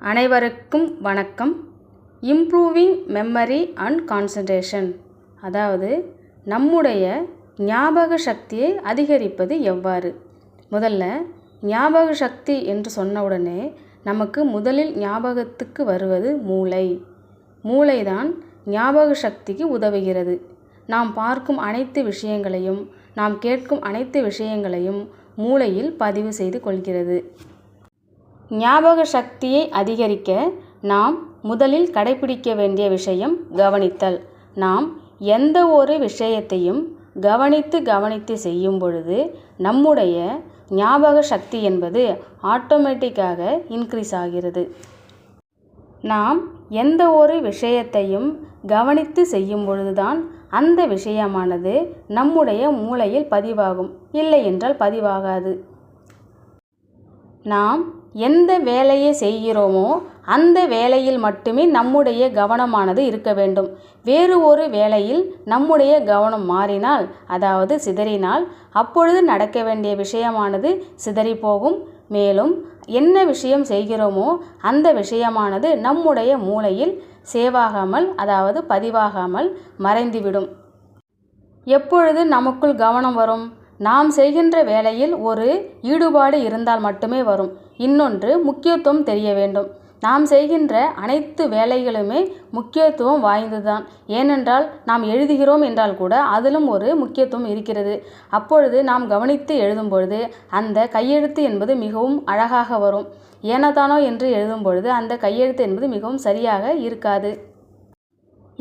அனைவருக்கும் வணக்கம். Improving memory and concentration அதாவது நம்முடைய ஞாபக சக்தியை அதிகரிப்பது எவ்வாறு? முதல்ல ஞாபக சக்தி என்று சொன்ன உடனே நமக்கு முதலில் ஞாபகத்துக்கு வருவது மூளை. மூளைதான் ஞாபக சக்திக்கு உதவுகிறது. நாம் பார்க்கும் அனைத்து விஷயங்களையும் நாம் கேட்கும் அனைத்து விஷயங்களையும் மூளையில் பதிவு செய்து கொள்கிறது. ஞாபக சக்தியை அதிகரிக்க நாம் முதலில் கடைபிடிக்க வேண்டிய விஷயம் கவனித்தல். நாம் எந்த ஒரு விஷயத்தையும் கவனித்து கவனித்து செய்யும் பொழுது நம்முடைய ஞாபக சக்தி என்பது ஆட்டோமேட்டிக்காக இன்க்ரீஸ் ஆகிறது. நாம் எந்த ஒரு விஷயத்தையும் கவனித்து செய்யும் பொழுதுதான் அந்த விஷயமானது நம்முடைய மூளையில் பதிவாகும். இல்லை என்றால் பதிவாகாது. நாம் எந்த வேலையை செய்கிறோமோ அந்த வேலையில் மட்டுமே நம்முடைய கவனமானது இருக்க வேண்டும். வேறு ஒரு வேலையில் நம்முடைய கவனம் மாறினால் அதாவது சிதறினால் அப்பொழுது நடக்க வேண்டிய விஷயமானது சிதறி போகும். மேலும் என்ன விஷயம் செய்கிறோமோ அந்த விஷயமானது நம்முடைய மூளையில் சேவாகாமல் அதாவது பதிவாகாமல் மறைந்துவிடும். எப்பொழுது நமக்குள் கவனம் வரும்? நாம் செய்கின்ற வேலையில் ஒரு ஈடுபாடு இருந்தால் மட்டுமே வரும். இன்னொன்று முக்கியத்துவம் தெரிய வேண்டும். நாம் செய்கின்ற அனைத்து வேலைகளுமே முக்கியத்துவம் வாய்ந்ததுதான். ஏனென்றால் நாம் எழுதுகிறோம் என்றால் கூட அதிலும் ஒரு முக்கியத்துவம் இருக்கிறது. அப்பொழுது நாம் கவனித்து எழுதும் பொழுது அந்த கையெழுத்து என்பது மிகவும் அழகாக வரும். ஏனதானோ என்று எழுதும் பொழுது அந்த கையெழுத்து என்பது மிகவும் சரியாக இருக்காது.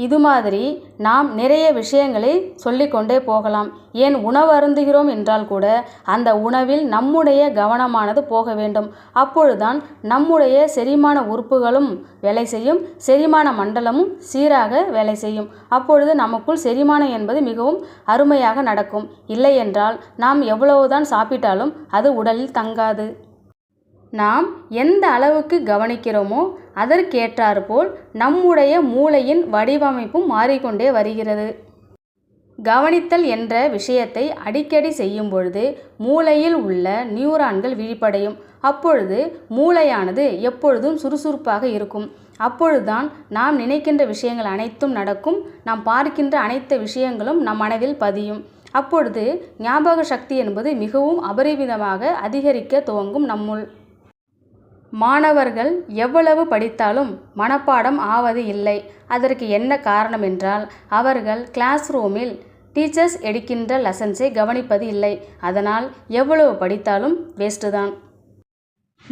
இது மாதிரி நாம் நிறைய விஷயங்களை சொல்லிக்கொண்டே போகலாம். ஏன் உணவு அருந்துகிறோம் என்றால் கூட அந்த உணவில் நம்முடைய கவனமானது போக வேண்டும். அப்பொழுதுதான் நம்முடைய செரிமான உறுப்புகளும் வேலை செய்யும். செரிமான மண்டலமும் சீராக வேலை செய்யும். அப்பொழுது நமக்குள் செரிமானம் என்பது மிகவும் அருமையாக நடக்கும். இல்லை என்றால் நாம் எவ்வளவுதான் சாப்பிட்டாலும் அது உடலில் தங்காது. நாம் எந்த அளவுக்கு கவனிக்கிறோமோ அதற்கேற்றாற்போல் நம்முடைய மூளையின் வடிவமைப்பும் மாறிக்கொண்டே வருகிறது. கவனித்தல் என்ற விஷயத்தை அடிக்கடி செய்யும் பொழுது மூளையில் உள்ள நியூரான்கள் விழிப்படையும். அப்பொழுது மூளையானது எப்பொழுதும் சுறுசுறுப்பாக இருக்கும். அப்பொழுதுதான் நாம் நினைக்கின்ற விஷயங்கள் அனைத்தும் நடக்கும். நாம் பார்க்கின்ற அனைத்து விஷயங்களும் நம் மனதில் பதியும். அப்பொழுது ஞாபக சக்தி என்பது மிகவும் அபரிமிதமாக அதிகரிக்க துவங்கும் நம்முள். மாணவர்கள் எவ்வளவு படித்தாலும் மனப்பாடம் ஆவது இல்லை. அதற்கு என்ன காரணம் என்றால் அவர்கள் கிளாஸ் ரூமில் டீச்சர்ஸ் எடுக்கின்ற லெசன்ஸை கவனிப்பது இல்லை. அதனால் எவ்வளவு படித்தாலும் வேஸ்ட்டு தான்.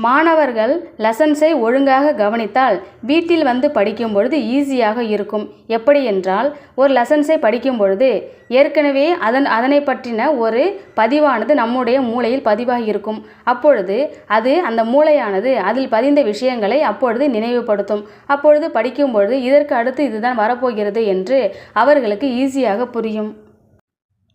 மாணவர்கள் லெசன்ஸை ஒழுங்காக கவனித்தால் வீட்டில் வந்து படிக்கும் பொழுது ஈஸியாக இருக்கும். எப்படி என்றால் ஒரு லெசன்ஸை படிக்கும் பொழுது ஏற்கனவே அதன் அதனை பற்றின ஒரு பதிவானது நம்முடைய மூளையில் பதிவாகி இருக்கும். அப்பொழுது அது அந்த மூளையானது அதில் பதிந்த விஷயங்களை அப்பொழுது நினைவுபடுத்தும். அப்பொழுது படிக்கும் பொழுது இதற்கு அடுத்து இதுதான் வரப்போகிறது என்று அவர்களுக்கு ஈஸியாக புரியும்.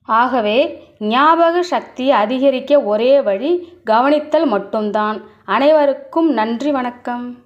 ஆகவே ஞாபக சக்தி அதிகரிக்க ஒரே வழி கவனித்தல் மட்டும்தான். அனைவருக்கும் நன்றி வணக்கம்.